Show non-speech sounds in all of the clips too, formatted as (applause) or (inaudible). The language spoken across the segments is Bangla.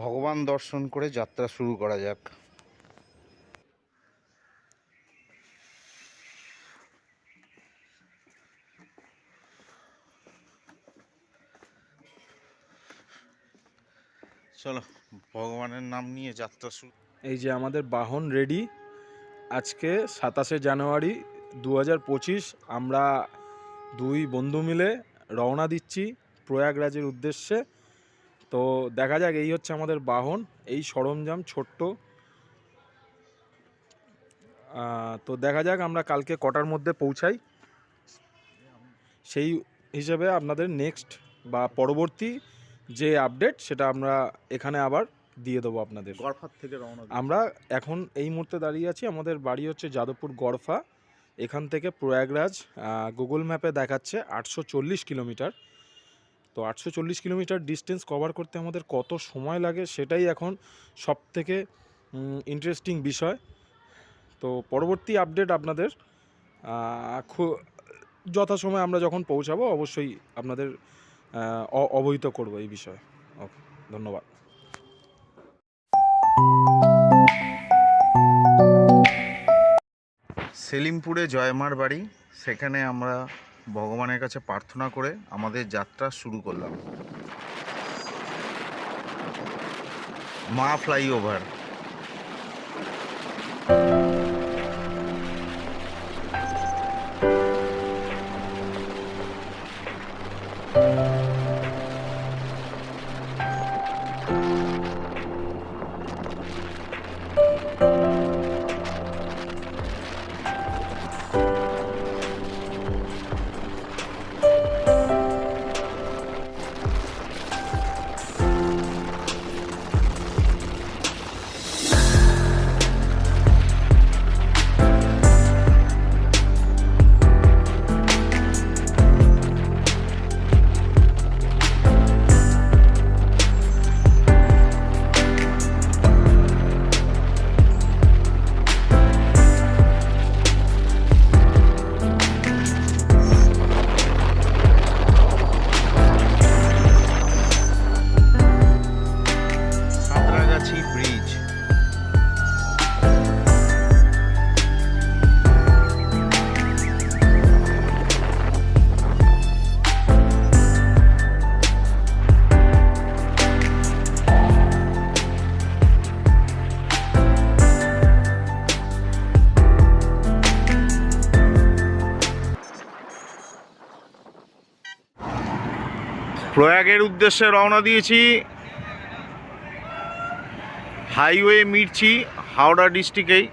ভগবান দর্শন করে যাত্রা শুরু করা যাক। চলো, ভগবানের নাম নিয়ে যাত্রা শুরু। এই যে আমাদের বাহন রেডি আজকে সাতাশে জানুয়ারি দু হাজার পঁচিশ আমরা দুই বন্ধু মিলে রওনা দিচ্ছি প্রয়াগরাজের উদ্দেশ্যে। তো দেখা যাক এই হচ্ছে আমাদের বাহন এই সরঞ্জাম ছোট্ট। তো দেখা যাক আমরা কালকে কটার মধ্যে পৌঁছাই। সেই হিসেবে আপনাদের নেক্সট বা পরবর্তী যে আপডেট সেটা আমরা এখানে আবার দিয়ে দেবো আপনাদের। গড়ফার থেকে রওনা আমরা এখন এই মুহূর্তে দাঁড়িয়ে আছি আমাদের বাড়ি হচ্ছে যাদবপুর গড়ফা। এখান থেকে প্রয়াগরাজ গুগল ম্যাপে দেখাচ্ছে আটশো চল্লিশ কিলোমিটার। তো আটশো চল্লিশ কিলোমিটার ডিস্টেন্স কভার করতে আমাদের কত সময় লাগে সেটাই এখন সব থেকে ইন্টারেস্টিং বিষয়। তো পরবর্তী আপডেট আপনাদের যথাসময়ে আমরা যখন পৌঁছাবো অবশ্যই আপনাদের অবহিত করব এই বিষয়ে। ওকে, ধন্যবাদ। সেলিমপুরে জয়মার বাড়ি, সেখানে আমরা ভগবানের কাছে প্রার্থনা করে আমাদের যাত্রা শুরু করলাম। মা ফ্লাইওভার। প্রয়াগের উদ্দেশ্যে রওনা দিয়েছি। হাইওয়ে মিরচি হাওড়া ডিস্ট্রিক্টেই,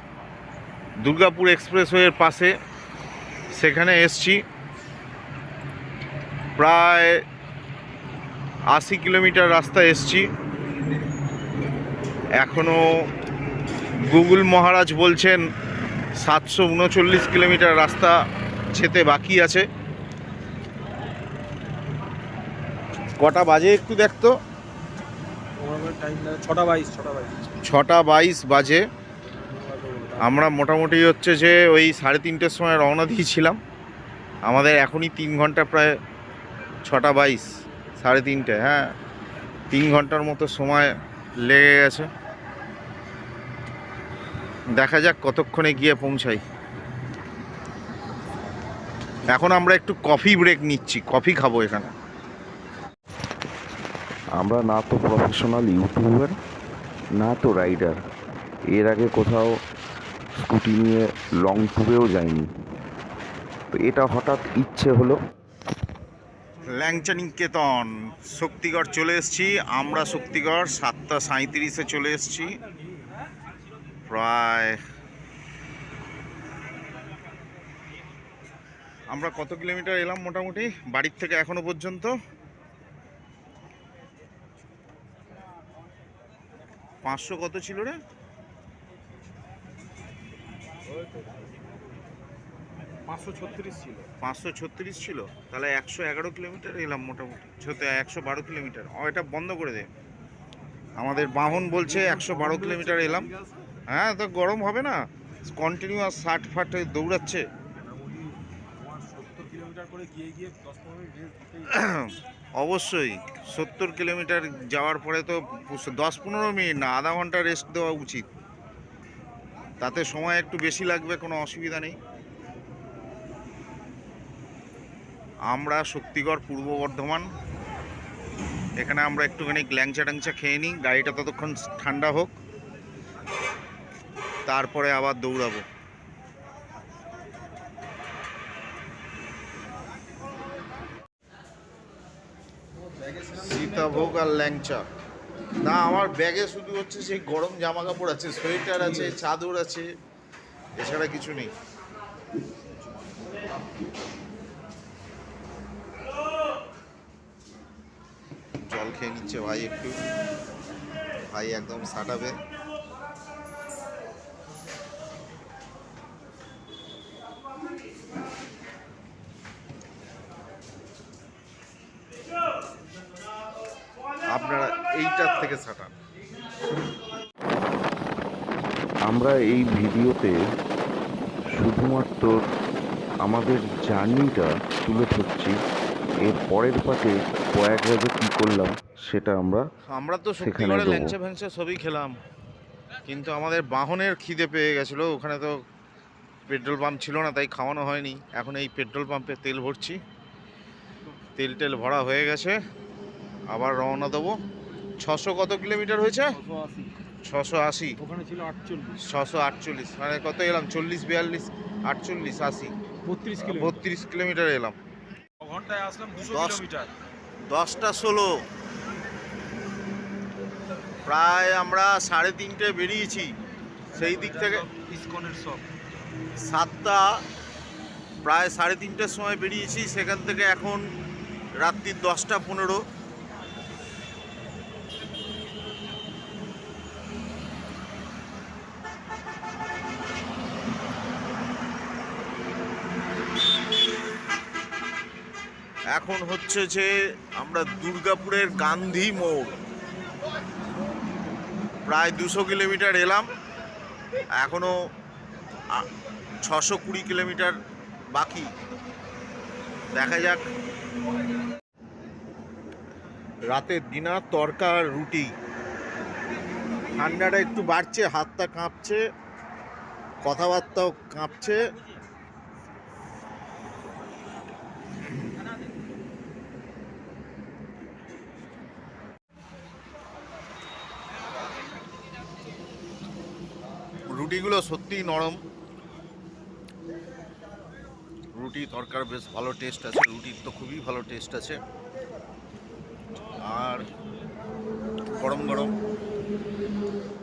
দুর্গাপুর এক্সপ্রেসওয়ের পাশে। সেখানে এসছি। প্রায় আশি কিলোমিটার রাস্তা এসছি। এখনও গুগল মহারাজ বলছেন, সাতশো উনচল্লিশ কিলোমিটার রাস্তা যেতে বাকি আছে। কটা বাজে একটু দেখতো? টাইম ছটা বাইশ ছটা বাইশ। ছটা বাইশ বাজে। আমরা মোটামুটি হচ্ছে যে ওই সাড়ে তিনটের সময় রওনা দিয়েছিলাম। আমাদের এখনই তিন ঘণ্টা প্রায় ছটা বাইশ সাড়ে তিনটে হ্যাঁ। তিন ঘণ্টার মতো সময় লেগে গেছে। দেখা যাক কতক্ষণে গিয়ে পৌঁছাই। এখন আমরা একটু কফি ব্রেক নিচ্ছি কফি খাব এখানে। আমরা না তো প্রফেশনাল ইউটিউবার না তো রাইডার এর আগে কোথাও স্কুটি নিয়ে লং ট্যুরেও যাইনি। তো এটা হঠাৎ ইচ্ছে হলো। ল্যাংচা নিকেতন শক্তিগড় চলে এসেছি। আমরা শক্তিগড় সাতটা সাঁইত্রিশে চলে এসেছি। প্রায় আমরা কত কিলোমিটার এলাম মোটামুটি? বাড়ির থেকে এখনও পর্যন্ত। পাঁচশো কত ছিল রে? পাঁচশো ছত্রিশ ছিল। পাঁচশো ছত্রিশ ছিল। তাহলে একশো এগারো কিলোমিটার এলাম মোটামুটি। একশো বারো কিলোমিটার। ও এটা বন্ধ করে দে। আমাদের বাহন বলছে একশো বারো কিলোমিটার এলাম। হ্যাঁ তো গরম হবে না। কন্টিনিউয়াস ষাট ফাট দৌড়াচ্ছে সত্তর কিলোমিটার করে গিয়ে গিয়ে দশ পনেরো মিনিট রেস্ট দিতেই (clears throat) অবশ্যই, সত্তর কিলোমিটার যাওয়ার পরে তো দশ পনেরো মিনিট না, আধা ঘণ্টা রেস্ট দেওয়া উচিত। তাতে সময় একটু বেশি লাগবে, কোনো অসুবিধা নেই। আমরা শক্তিগড়, পূর্ব বর্ধমান। এখানে আমরা একটুখানি ল্যাংচা ট্যাংচা খেয়ে নিই, গাড়িটা ততক্ষণ ঠান্ডা হোক। তারপরে আবার দৌড়াবো। সীতাভোগ আর ল্যাংচা। না, আমার ব্যাগে শুধু হচ্ছে সেই গরম জামা কাপড় আছে, সোয়েটার আছে, চাদর আছে, এছাড়া কিছু নেই। জল খেয়ে নিচ্ছে ভাই একটু। ভাই একদম সাটাবে। আমরা এই ভিডিওতে শুধুমাত্র আমাদের জার্নিটা তুলে ধরছি। এর পরের পাটে প্রয়াগরাজে কী করলাম সেটা আমরা আমরা তো সেখানে। ল্যাংচা ফ্যাংচা সবই খেলাম। কিন্তু আমাদের বাহনের খিদে পেয়ে গেছিল। ওখানে তো পেট্রোল পাম্প ছিল না তাই খাওয়ানো হয়নি। এখন এই পেট্রোল পাম্পে তেল ভরছি। তেল টেল ভরা হয়ে গেছে। আবার রওনা দেবো। ছশো কত কিলোমিটার হয়েছে? ছশো আশি। ওখানে ছিল আটচল্লিশ। ছশো আটচল্লিশ। মানে কত এলাম? চল্লিশ বিয়াল্লিশ আটচল্লিশ আশি। বত্রিশ বত্রিশ কিলোমিটার এলাম। ঘন্টায় আসলাম দুশো কিলোমিটার। দশটা ষোলো। প্রায় আমরা সাড়ে তিনটে বেরিয়েছি। সেই দিক থেকে ইসকনের সব। সাতটা প্রায় সাড়ে তিনটের সময় বেরিয়েছি। সেখান থেকে এখন রাত্রির দশটা পনেরো। এখন হচ্ছে যে আমরা দুর্গাপুরের গান্ধী মোড়। প্রায় দুশো কিলোমিটার এলাম। এখনও ছশো কুড়ি কিলোমিটার বাকি। দেখা যাক। রাতের ডিনার, তরকা রুটি। ঠান্ডাটা একটু বাড়ছে, হাতটা কাঁপছে, কথাবার্তাও কাঁপছে। রুটিগুলো সত্যিই নরম। রুটি তরকার বেশ ভালো টেস্ট আছে, রুটির তো খুবই ভালো টেস্ট আছে। আর গরম গরম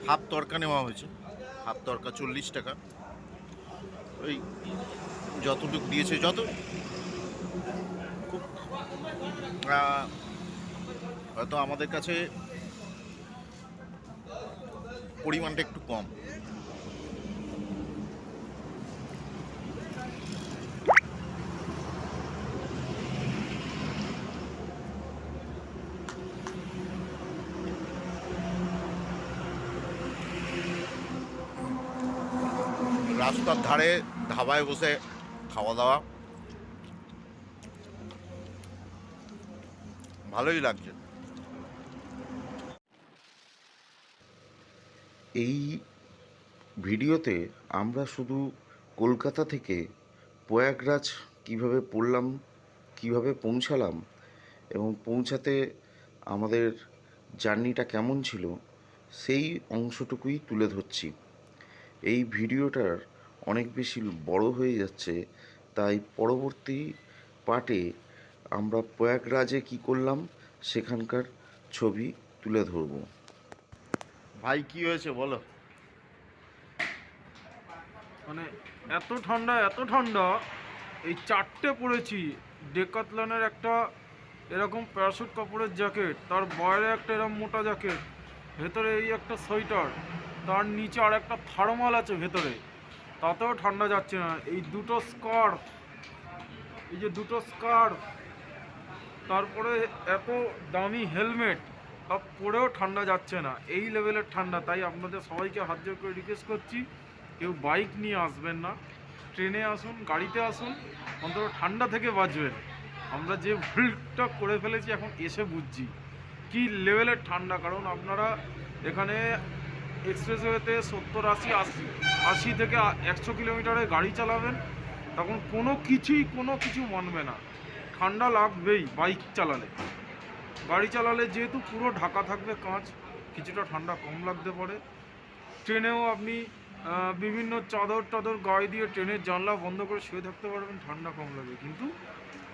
হাফ তরকা নেওয়া হয়েছে, হাফ তরকা চল্লিশ টাকা। ওই যতটুকু দিয়েছে, যত খুব হয়তো আমাদের কাছে পরিমাণটা একটু কম রাস্তার ধারে ধাবায় বসে খাওয়া দাওয়া। ভালোই লাগছে। এই ভিডিওতে আমরা শুধু কলকাতা থেকে প্রয়াগরাজ কীভাবে পড়লাম, কীভাবে পৌঁছালাম এবং পৌঁছাতে আমাদের জার্নিটা কেমন ছিল, সেই অংশটুকুই তুলে ধরছি। এই ভিডিওটার অনেক বেশি বড় হয়ে যাচ্ছে তাই পরবর্তী পার্টে আমরা প্রয়াগরাজে কী করলাম সেখানকার ছবি তুলে ধরবো। ভাই কি হয়েছে বলো? মানে এত ঠান্ডা এত ঠান্ডা এই চারটে পরেছি ডেকাতলানের একটা এরকম প্যারাশুট কাপড়ের জ্যাকেট তার বাইরে একটা এরকম মোটা জ্যাকেট ভেতরে এই একটা সোয়েটার তার নিচে আর একটা থার্মাল আছে ভেতরে। তাতেও ঠান্ডা যাচ্ছে না। এই দুটো স্কার্ফ এই যে দুটো স্কার্ফ তারপরে এত দামি হেলমেট, সব পরেও ঠান্ডা যাচ্ছে না। এই লেভেলের ঠান্ডা, তাই আপনাদের সবাইকে হাত জোর করে রিকোয়েস্ট করছি, কেউ বাইক নিয়ে আসবেন না। ট্রেনে আসুন, গাড়িতে আসুন, অন্তত ঠান্ডা থেকে বাঁচবেন। আমরা যে ভুলটা করে ফেলেছি, এখন এসে বুঝছি। কি লেভেলের ঠান্ডা, কারণ আপনারা এখানে এক্সপ্রেসওয়েতে সত্তর আশি আশি আশি থেকে একশো কিলোমিটারে গাড়ি চালাবেন, তখন কোনো কিছুই, কোনো কিছু মানবে না। ঠান্ডা লাগবেই বাইক চালালে। গাড়ি চালালে যেহেতু পুরো ঢাকা থাকবে কাঁচ, কিছুটা ঠান্ডা কম লাগতে পারে। ট্রেনেও আপনি বিভিন্ন চাদর টাদর গায়ে দিয়ে ট্রেনের জানলা বন্ধ করে শুয়ে থাকতে পারবেন, ঠান্ডা কম লাগে কিন্তু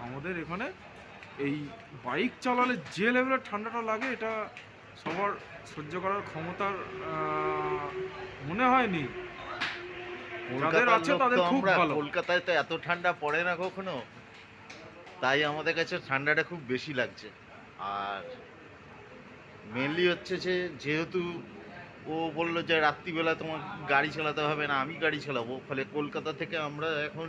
আমাদের এখানে এই বাইক চালালে যে লেভেলের ঠান্ডাটা লাগে, এটা সবার সহ্য করার ক্ষমতার মনে হয়নি। যাদের আছে তাদের খুব ভালো। কলকাতায় তো এত ঠান্ডা পড়ে না কখনো তাই আমাদের কাছে ঠান্ডাটা খুব বেশি লাগছে। আর মেনলি হচ্ছে যে যেহেতু ও বলল যে রাত্রিবেলা তোমার গাড়ি চালাতে হবে না আমি গাড়ি চালাবো। ফলে কলকাতা থেকে আমরা এখন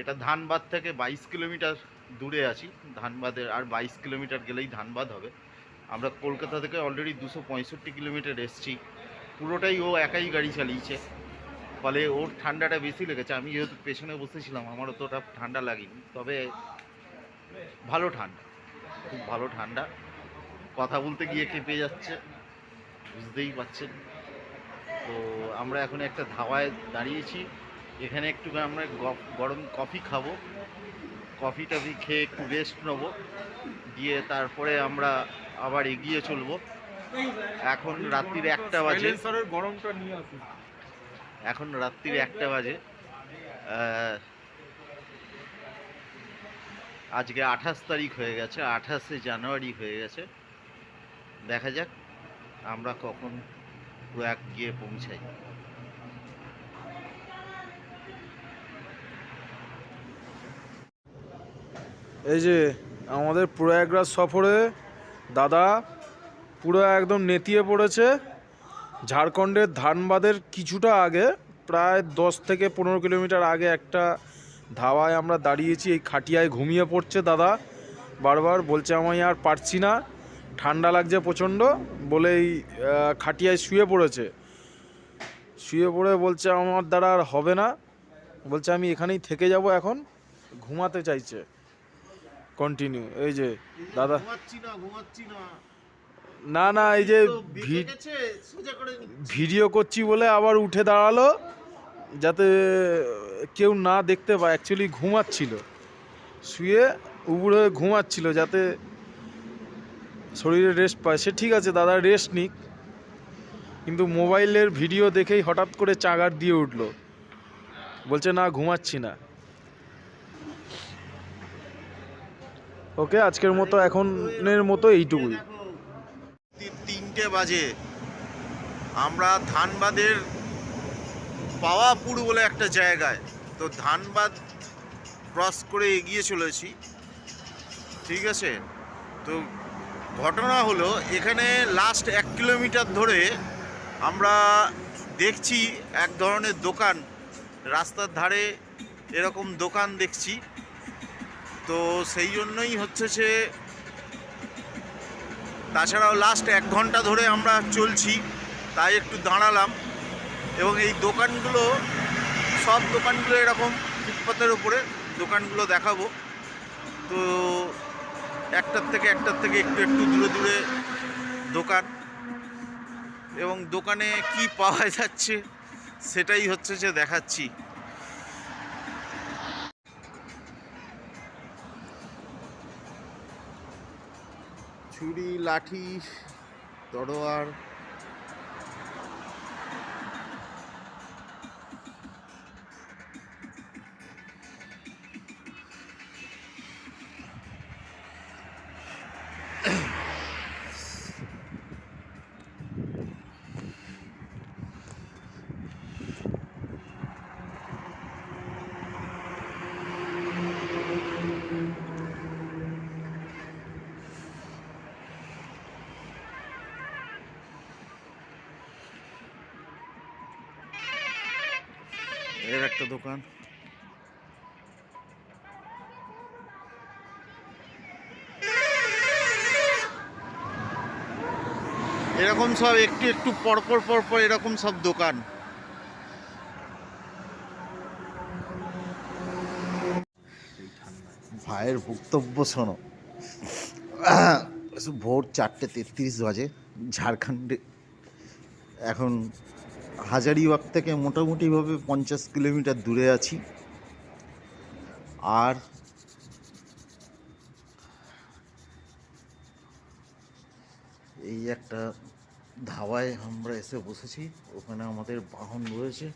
এটা ধানবাদ থেকে বাইশ কিলোমিটার দূরে আছি। ধানবাদের আর বাইশ কিলোমিটার গেলেই ধানবাদ হবে। আমরা কলকাতা থেকে অলরেডি দুশো পঁয়ষট্টি কিলোমিটার এসছি। পুরোটাই ও একাই গাড়ি চালিয়েছে। ফলে ওর ঠান্ডাটা বেশি লেগেছে। আমি যেহেতু পেছনে বসেছিলাম আমার অতটা ঠান্ডা লাগেনি। তবে ভালো ঠান্ডা, খুব ভালো ঠান্ডা। কথা বলতে গিয়ে কেঁপে যাচ্ছে, বুঝতেই পারছেন। তো আমরা এখন একটা ধাওয়ায় দাঁড়িয়েছি। এখানে একটু আমরা গরম কফি খাব। কফি টফি খেয়ে একটু রেস্ট নেব। দিয়ে তারপরে আমরা আবার এগিয়ে চলবো। এখন রাত্রির একটা বাজে। গরমটা নিয়ে আসুন এখন রাত্রির একটা বাজে। আজকে আঠাশ তারিখ হয়ে গেছে আঠাশে জানুয়ারি হয়ে গেছে। দেখা যাক আমরা কখন প্রয়াগ গিয়ে পৌঁছাই। এই যে আমাদের প্রয়াগরাজ সফরে দাদা পুরো একদম নেতিয়ে পড়েছে। ঝাড়খণ্ডের ধানবাদের কিছুটা আগে, প্রায় দশ থেকে পনেরো কিলোমিটার আগে একটা ধাওয়ায় আমরা দাঁড়িয়েছি, এই খাটিয়ায় ঘুমিয়ে পড়ছে দাদা। বারবার বলছে আমি আর পারছি না, ঠান্ডা লাগছে প্রচণ্ড। বলে এই খাটিয়ায় শুয়ে পড়েছে। শুয়ে পড়ে বলছে, আমার দ্বারা আর হবে না। বলছে, আমি এখানেই থেকে যাব এখন, ঘুমাতে চাইছে। কন্টিনিউ, এই যে, দাদা। ঘুমাচ্ছি না ঘুমাচ্ছি না। না না এই যে। ভিডিও করছি বলে আবার উঠে দাঁড়াল যাতে কেউ না দেখতে পায়। অ্যাকচুয়ালি ঘুমাচ্ছিল। শুয়ে উবুড় হয়ে ঘুমাচ্ছিল যাতে শরীরে রেস্ট পায়। সে ঠিক আছে দাদা রেস্ট নিক। কিন্তু মোবাইলের ভিডিও দেখেই হঠাৎ করে চাগার দিয়ে উঠল। বলছে না ঘুমাচ্ছি না। ওকে আজকের মতো এখনের মতো এইটুকুই। তিনটে বাজে? আমরা ধানবাদের পাওয়াপুর বলে একটা জায়গায়। তো ধানবাদ ক্রস করে এগিয়ে চলেছি। ঠিক আছে? তো ঘটনা হলো, এখানে লাস্ট এক কিলোমিটার ধরে আমরা দেখছি এক ধরনের দোকান। রাস্তার ধারে এরকম দোকান দেখছি। তো সেই জন্যই হচ্ছে যে তাছাড়াও লাস্ট এক ঘণ্টা ধরে আমরা চলছি, তাই একটু দাঁড়ালাম এবং এই দোকানগুলো, সব দোকানগুলো এরকম ফুটপাতের উপরে দোকানগুলো দেখাবো। তো একটার থেকে একটার থেকে একটু একটু দূরে দূরে দোকান এবং দোকানে কি পাওয়া যাচ্ছে সেটাই হচ্ছে যে দেখাচ্ছি। ছুরি লাঠি তরোয়ার এর একটা দোকান। এরকম সব একটু একটু পরপর পরপর এরকম সব দোকান। ভাইয়ের বক্তব্য শোনো। ভোর চারটে তেত্রিশ বাজে, ঝাড়খণ্ডে। এখন হাজারিবাগ থেকে মোটামুটিভাবে পঞ্চাশ কিলোমিটার দূরে আছি। আর এই একটা ধাবায় আমরা এসে বসেছি, ওখানে আমাদের বাহন রয়েছে।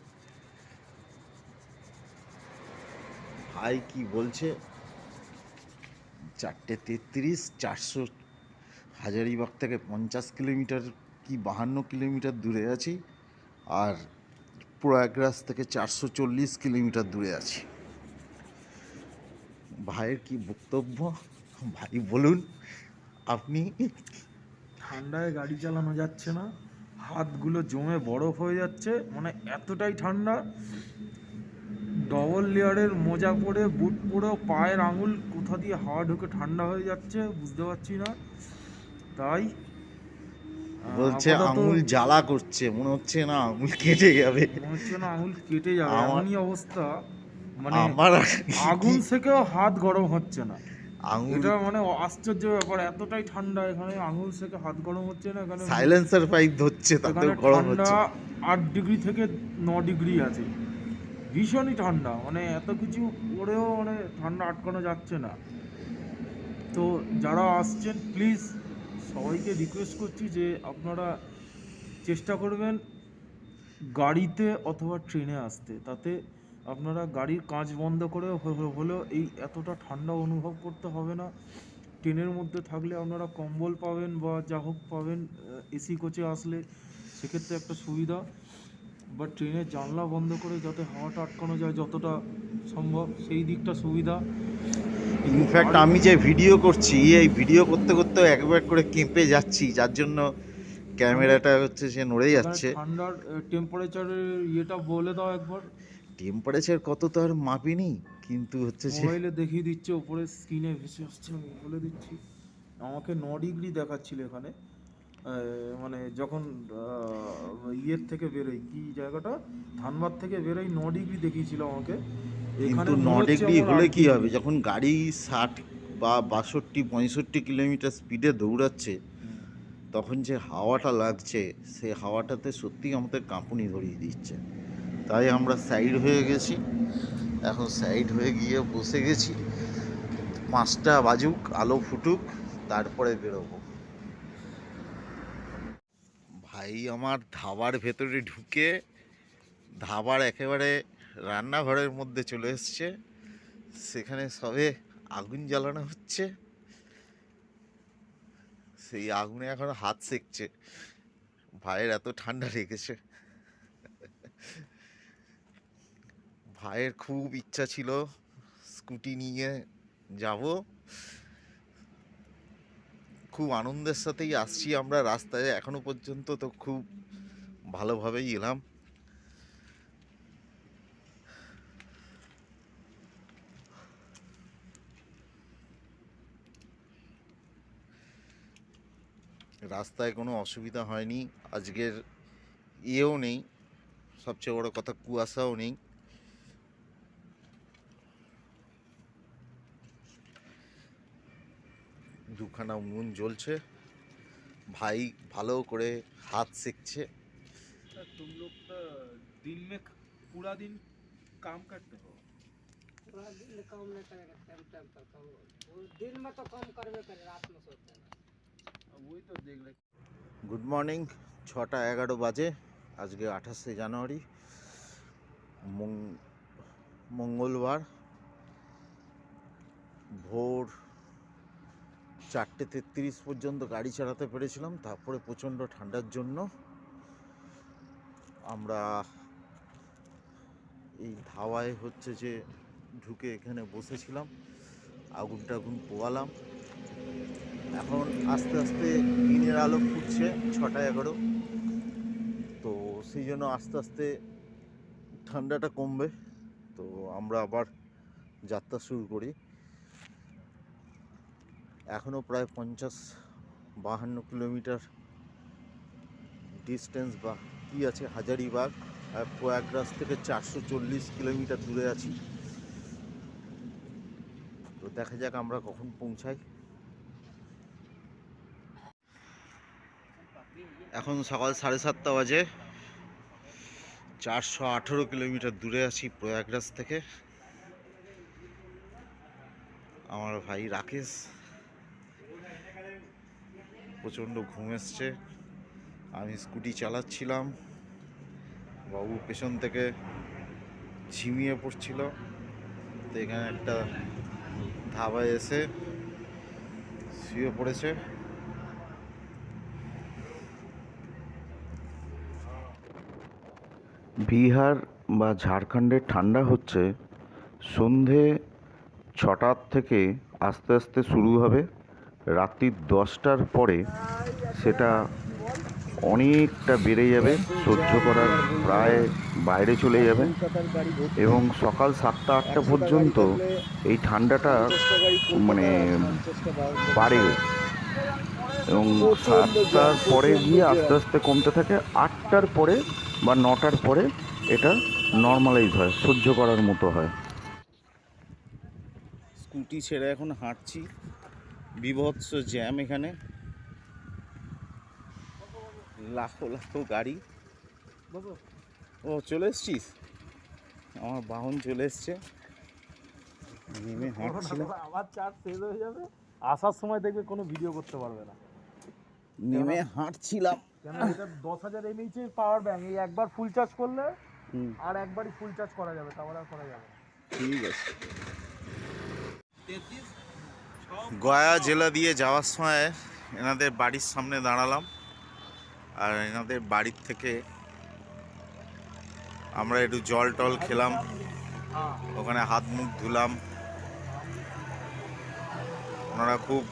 ভাই কি বলছে? চারটে তেত্রিশ, চারশো হাজারিবাগ থেকে পঞ্চাশ কিলোমিটার কি বাহান্ন কিলোমিটার দূরে আছি। আর প্রয়াগরাজ থেকে চারশো চল্লিশ কিলোমিটার দূরে আছি। ভাইয়ের কি বক্তব্য? ভাই, বলুন। আপনি? ঠান্ডায় গাড়ি চালানো যাচ্ছে না, হাতগুলো জমে বরফ হয়ে যাচ্ছে মানে এতটাই ঠান্ডা। ডবল লেয়ারের মোজা পরে বুট পরেও পায়ের আঙুল কোথা দিয়ে হাওয়া ঢুকে ঠান্ডা হয়ে যাচ্ছে, বুঝতে পারছি না। তাই বলছে আঙুল জ্বালা করছে মনে হচ্ছে না আঙুল কেটে যাবে। মনে হচ্ছে না আঙুল কেটে যাবে এমনই অবস্থা। মানে আমার আগুন থেকেও হাত গরম হচ্ছে না। আঙুল এটা মানে আশ্চর্য ব্যাপার এতটাই ঠান্ডা এখানে আঙুল থেকে হাত গরম হচ্ছে না এখানে সাইলেন্সার পাইপ ধরছে তাতেও গরম হচ্ছে। আট ডিগ্রি থেকে ন ডিগ্রি আছে। ভীষণই ঠান্ডা মানে এত কিছু করেও মানে ঠান্ডা আটকানো যাচ্ছে না। তো যারা আসছেন প্লিজ সবাইকে রিকোয়েস্ট করছি যে আপনারা চেষ্টা করবেন গাড়িতে অথবা ট্রেনে আসতে। তাতে আপনারা গাড়ির কাঁচ বন্ধ করে হলেও এই এতটা ঠান্ডা অনুভব করতে হবে না। ট্রেনের মধ্যে থাকলে আপনারা কম্বল পাবেন বা যা হোক পাবেন এসি কোচে আসলে সেক্ষেত্রে একটা সুবিধা। বা ট্রেনের জানলা বন্ধ করে যাতে হাওয়াটা আটকানো যায় যতটা সম্ভব, সেই দিকটা সুবিধা। ইনফ্যাক্ট আমি যে ভিডিও করছি এই ভিডিও করতে করতে একবার করে কেঁপে যাচ্ছি যার জন্য ক্যামেরাটা হচ্ছে সে নড়ে যাচ্ছে। ঠান্ডার টেম্পারেচারের ইয়েটা বলে দাও একবার। টেম্পারেচার কত তো আর মাপিনি কিন্তু হচ্ছে যে মোবাইলে দেখিয়ে দিচ্ছে ওপরে স্ক্রিনে ভেসে আসছে আমি বলে দিচ্ছি। আমাকে ন ডিগ্রি দেখাচ্ছিল এখানে। মানে যখন ইয়ের থেকে বেরোই কি জায়গাটা? ধানবাদ থেকে বেরোই ন ডিগ্রি দেখিয়েছিল আমাকে। কিন্তু ন ডিগ্রি হলে কি হবে? যখন গাড়ি ষাট বা বাষট্টি পঁয়ষট্টি কিলোমিটার স্পিডে দৌড়াচ্ছে তখন যে হাওয়াটা লাগছে সেই হাওয়াটাতে সত্যি আমাদের কাঁপুনি ধরিয়ে দিচ্ছে। তাই আমরা সাইড হয়ে গেছি। এখন সাইড হয়ে গিয়ে বসে গেছি। পাঁচটা বাজুক আলো ফুটুক তারপরে বেরোবো। ভাই আমার ধাবার ভেতরে ঢুকে ধাবার একেবারে রান্নাঘরের মধ্যে চলে এসছে। সেখানে সবে আগুন জ্বালানো হচ্ছে। সেই আগুনে এখন হাত সেকছে। ভাইয়ের এত ঠান্ডা লেগেছে। ভাইয়ের খুব ইচ্ছা ছিল স্কুটি নিয়ে যাব। খুব আনন্দের সাথেই আসছি আমরা। রাস্তায় এখনও পর্যন্ত তো খুব ভালোভাবেই এলাম। রাস্তায় কোনো অসুবিধা হয়নি আজকের ইয়েও নেই সবচেয়ে বড় কথা কুয়াশাও নেই দুখানা উনুন জ্বলছে ভাই ভালো করে হাত সেকছে तुम लोग तो दिन में पूरा दिन काम करते हो पूरा दिन काम नहीं करेगा टाइम टाइम पर काम वो दिन में तो काम करबे करे रात में सोते हैं वही तो देख रहे গুড মর্নিং, ছটা এগারো বাজে, আজকে আঠাশে জানুয়ারি মঙ্গলবার, ভোর চারটে তেত্রিশ পর্যন্ত গাড়ি চালাতে পেরেছিলাম, তারপরে প্রচণ্ড ঠান্ডার জন্য আমরা এই ধাওয়ায় হচ্ছে যে ঢুকে এখানে বসেছিলাম আগুন টাগুন পোয়ালাম। এখন আস্তে আস্তে দিনের আলো ফুটছে ছটা এগারো। তো সেই জন্য আস্তে আস্তে ঠান্ডাটা কমবে। তো আমরা আবার যাত্রা শুরু করি। এখনও প্রায় পঞ্চাশ বাহান্ন কিলোমিটার ডিস্টেন্স বা কি আছে হাজারিবাগ আর প্রয়াগরাজ থেকে চারশো চল্লিশ কিলোমিটার দূরে আছি। তো দেখা যাক আমরা কখন পৌঁছাই। এখন সকাল সাড়ে সাতটা বাজে। চারশো আঠেরো কিলোমিটার দূরে আছি প্রয়াগরাজ থেকে। আমার ভাই রাকেশ প্রচণ্ড ঘুম এসছে। আমি স্কুটি চালাচ্ছিলাম। বাবু পেছন থেকে ঝিমিয়ে পড়ছিল। তো এখানে একটা ধাবায় এসে শুয়ে পড়েছে। বিহার বা ঝাড়খণ্ডের ঠান্ডা হচ্ছে, সন্ধে ছটার থেকে আস্তে আস্তে শুরু হবে। রাত্রি দশটার পরে সেটা অনেকটা বেড়ে যাবে, সহ্য করার প্রায় বাইরে চলে যাবে এবং সকাল সাতটা আটটা পর্যন্ত এই ঠান্ডাটা মানে বাড়ে এবং সাতটার পরে গিয়ে আস্তে আস্তে কমতে থাকে। আটটার পরে বা নটার পরে এটা নর্মালাইজ হয় সহ্য করার মতো হয়। স্কুটি ছেড়ে এখন হাঁটছি বিভৎস জ্যাম এখানে। লাখো লাখো গাড়ি। ও চলে এসছিস? আমার বাহন চলে এসছে। নেমে হাঁটছিলাম। চার্জ শেষ হয়ে যাবে। আসার সময় দেখবে কোনো ভিডিও করতে পারবে না। নেমে হাঁটছিলাম। কেন এটা দশ হাজার এমএইচ এর পাওয়ার ব্যাংক এই একবার ফুল চার্জ করলে আর একবারই ফুল চার্জ করা যাবে তারপরে আর করা যাবে ঠিক আছে। গয়া জেলা দিয়ে যাওয়ার সময় এনাদের বাড়ির সামনে দাঁড়ালাম। আর এনাদের বাড়ির থেকে আমরা একটু জল টল খেলাম। ওখানে হাত মুখ ধুলাম। ওনারা খুব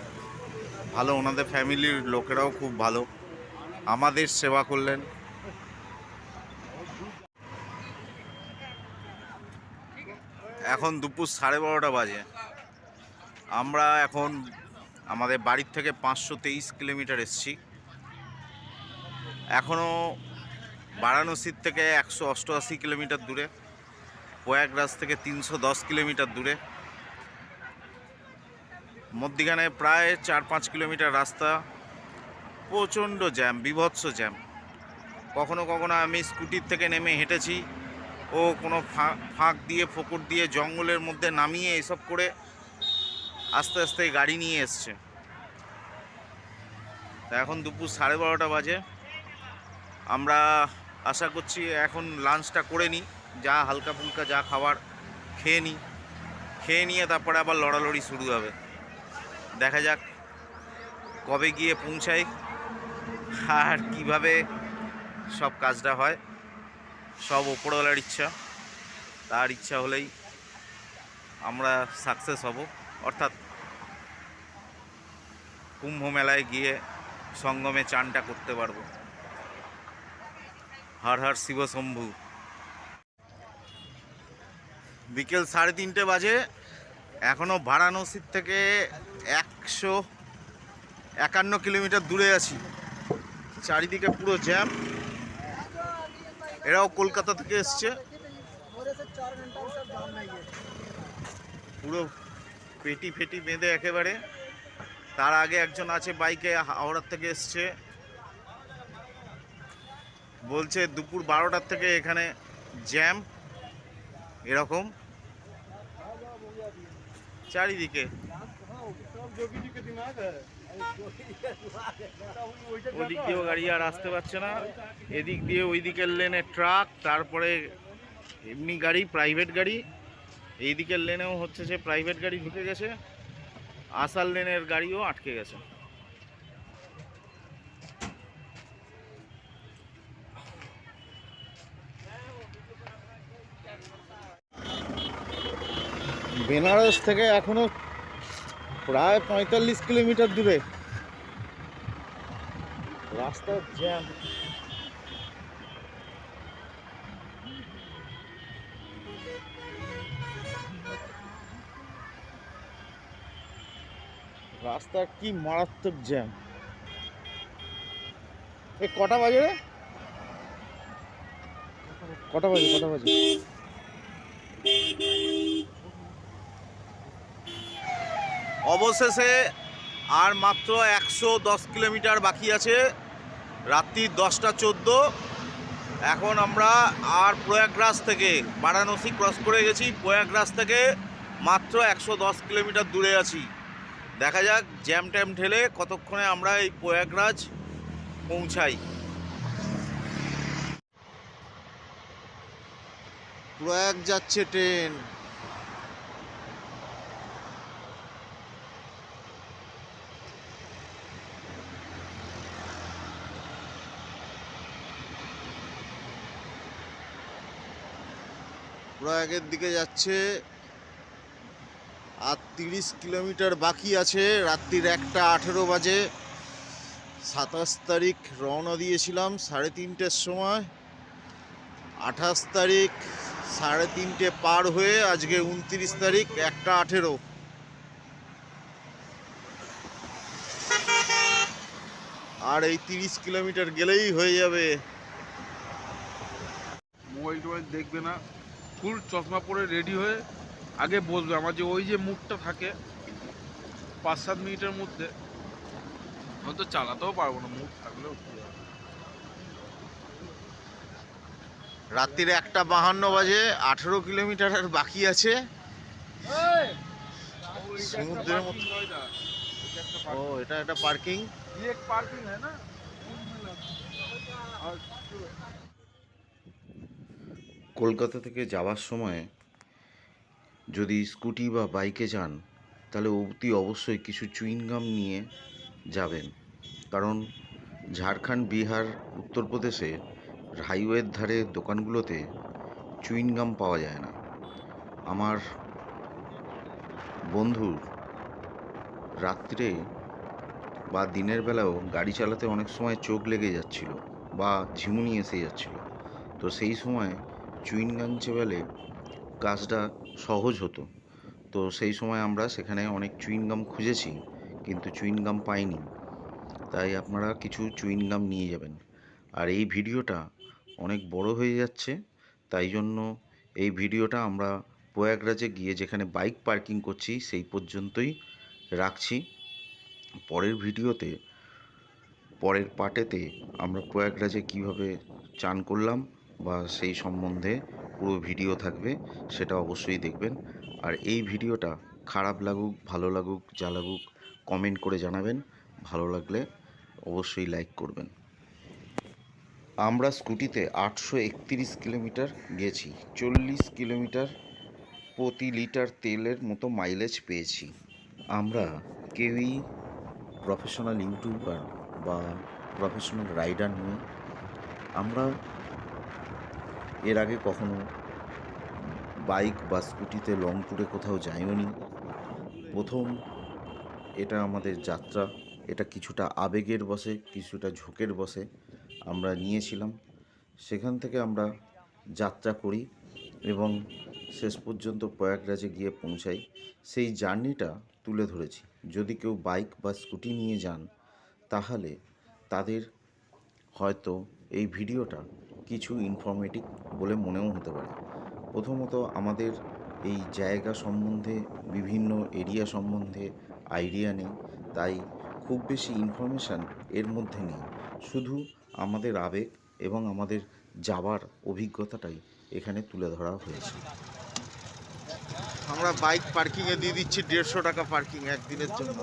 ভালো ওনাদের ফ্যামিলির লোকেরাও খুব ভালো। আমাদের সেবা করলেন। এখন দুপুর সাড়ে বারোটা বাজে। আমরা এখন আমাদের বাড়ির থেকে পাঁচশো তেইশ কিলোমিটার এসছি। এখনও বারাণসীর থেকে একশো অষ্টআশি কিলোমিটার দূরে, প্রয়াগরাজ থেকে তিনশো দশ কিলোমিটার দূরে। মধ্যিখানে প্রায় চার পাঁচ কিলোমিটার রাস্তা প্রচণ্ড জ্যাম, বিভৎস জ্যাম। কখনো কখনো আমি স্কুটির থেকে নেমে হেঁটেছি ও কোনো ফাঁক দিয়ে, ফোকর দিয়ে, জঙ্গলের মধ্যে নামিয়ে এসব করে আস্তে আস্তে গাড়ি নিয়ে এসছে। তা এখন দুপুর সাড়ে বারোটা বাজে। আমরা আশা করছি এখন লাঞ্চটা করে নিই, যা হালকা ফুলকা যা খাবার খেয়ে নিই। খেয়ে নিয়ে তারপরে আবার লড়ালড়ি শুরু হবে। দেখা যাক কবে গিয়ে পৌঁছাই। আর কীভাবে সব কাজটা হয়, সব ওপরওয়ালার ইচ্ছা। তার ইচ্ছা হলেই আমরা সাকসেস হব। অর্থাৎ কুম্ভ মেলায় গিয়ে সঙ্গমে চানটা করতে পারব। হর হর শিব শম্ভু। বিকেল সাড়ে তিনটে বাজে। এখনও বারাণসীর থেকে একশো একান্ন কিলোমিটার দূরে আছি। চারিদিকে পুরো জ্যাম। এরাও কলকাতা থেকে এসছে। পুরো পেটি ফেটি বেঁধে একেবারে। তার আগে একজন আছে বাইকে হাওড়ার থেকে এসছে। বলছে দুপুর বারোটার থেকে এখানে জ্যাম। এরকম। চারিদিকে। ওদিক দিয়েও গাড়ি আর আসতে পারছে না। এদিক দিয়ে ওই দিকের লেনে ট্রাক, তারপরে এমনি গাড়ি, প্রাইভেট গাড়ি। এই দিকের লেনেও হচ্ছে যে প্রাইভেট গাড়ি ঢুকে গেছে। আসার লেনের গাড়িও আটকে গেছে। বেনারস থেকে এখনও প্রায় পঁয়তাল্লিশ কিলোমিটার দূরে। রাস্তার জ্যাম রাস্তার কি মারাত্মক জ্যাম এ, কটা বাজে রে? কটা বাজে কটা বাজে? অবশেষে আর মাত্র একশো দশ কিলোমিটার বাকি আছে। রাত্রি দশটা চোদ্দ। এখন আমরা আর প্রয়াগরাজ থেকে বারাণসী ক্রস করে গেছি। প্রয়াগরাজ থেকে মাত্র একশো দশ কিলোমিটার দূরে আছি। দেখা যাক জ্যাম ট্যাম ঠেলে কতক্ষণে আমরা এই প্রয়াগরাজ পৌঁছাই। প্রয়াগ যাচ্ছে ট্রেন। প্রয়াগের দিকে যাচ্ছে। আর তিরিশ কিলোমিটার বাকি আছে। রাত্রির একটা আঠেরো বাজে। সাতাশ তারিখ রওনা দিয়েছিলাম সাড়ে তিনটের সময়। আঠাশ তারিখ সাড়ে তিনটে পার হয়ে আজকে উনত্রিশ তারিখ একটা আঠেরো। আর এই তিরিশ কিলোমিটার গেলেই হয়ে যাবে। মোবাইল টোবাইল দেখবে না। ফুল চশমা পরে রেডি হয়ে আগে বসবে। আমার যে ওই যে মুখটা থাকে পাঁচ সাত মিনিটের মধ্যে হয়তো চালাতেও পারব না মুখ থাকলেও রাত্রির একটা বাহান্ন বাজে আঠেরো কিলোমিটার আর বাকি আছে। সমুদ্রের ও এটা একটা পার্কিং পার্কিং হ্যাঁ কলকাতা থেকে যাওয়ার সময় যদি স্কুটি বা বাইকে যান, তাহলে অতি অবশ্যই কিছু চুইংগাম নিয়ে যাবেন। কারণ ঝাড়খণ্ড, বিহার, উত্তরপ্রদেশে হাইওয়ের ধারে দোকানগুলোতে চুইংগাম পাওয়া যায় না। আমার বন্ধুর রাত্রে বা দিনের বেলাও গাড়ি চালাতে অনেক সময় চোখ লেগে যাচ্ছিল বা ঝিমুনি এসে যাচ্ছিল। তো সেই সময় চুইনগাম চেবালে কাজটা সহজ হতো। তো সেই সময় আমরা সেখানে অনেক চুইনগাম খুঁজেছি, কিন্তু চুইনগাম পাইনি। তাই আপনারা কিছু চুইনগাম নিয়ে যাবেন। আর এই ভিডিওটা অনেক বড় হয়ে যাচ্ছে, তাই জন্য এই ভিডিওটা আমরা প্রয়াগরাজে গিয়ে যেখানে বাইক পার্কিং করছি, সেই পর্যন্তই রাখছি। পরের ভিডিওতে, পরের পার্টেতে আমরা প্রয়াগরাজে কীভাবে চান করলাম বা সেই সম্বন্ধে পুরো ভিডিও থাকবে, সেটা অবশ্যই দেখবেন। আর এই ভিডিওটা খারাপ লাগুক, ভালো লাগুক, যা লাগুক কমেন্ট করে জানাবেন। ভালো লাগলে অবশ্যই লাইক করবেন। আমরা স্কুটিতে আটশো একত্রিশ কিলোমিটার গেছি, চল্লিশ কিলোমিটার প্রতি লিটার তেলের মতো মাইলেজ পেয়েছি। আমরা কেউই প্রফেশনাল ইউটিউবার বা প্রফেশনাল রাইডার নই। আমরা এর আগে কখনো বাইক বা স্কুটিতে লং ট্যুরে কোথাও যাইও নি প্রথম এটা আমাদের যাত্রা, এটা কিছুটা আবেগের বসে, কিছুটা ঝোঁকের বসে আমরা নিয়েছিলাম। সেখান থেকে আমরা যাত্রা করি এবং শেষ পর্যন্ত প্রয়াগরাজে গিয়ে পৌঁছাই। সেই জার্নিটা তুলে ধরেছি। যদি কেউ বাইক বা স্কুটি নিয়ে যান, তাহলে তাদের হয়তো এই ভিডিওটা কিছু ইনফরমেটিভ বলে মনেও হতে পারে। প্রথমত আমাদের এই জায়গা সম্বন্ধে, বিভিন্ন এরিয়া সম্বন্ধে আইডিয়া নেই, তাই খুব বেশি ইনফরমেশান এর মধ্যে নেই। শুধু আমাদের আবেগ এবং আমাদের যাবার অভিজ্ঞতাটাই এখানে তুলে ধরা হয়েছে। আমরা বাইক পার্কিংয়ে দিয়ে দিচ্ছি, দেড়শো টাকা পার্কিং একদিনের জন্য।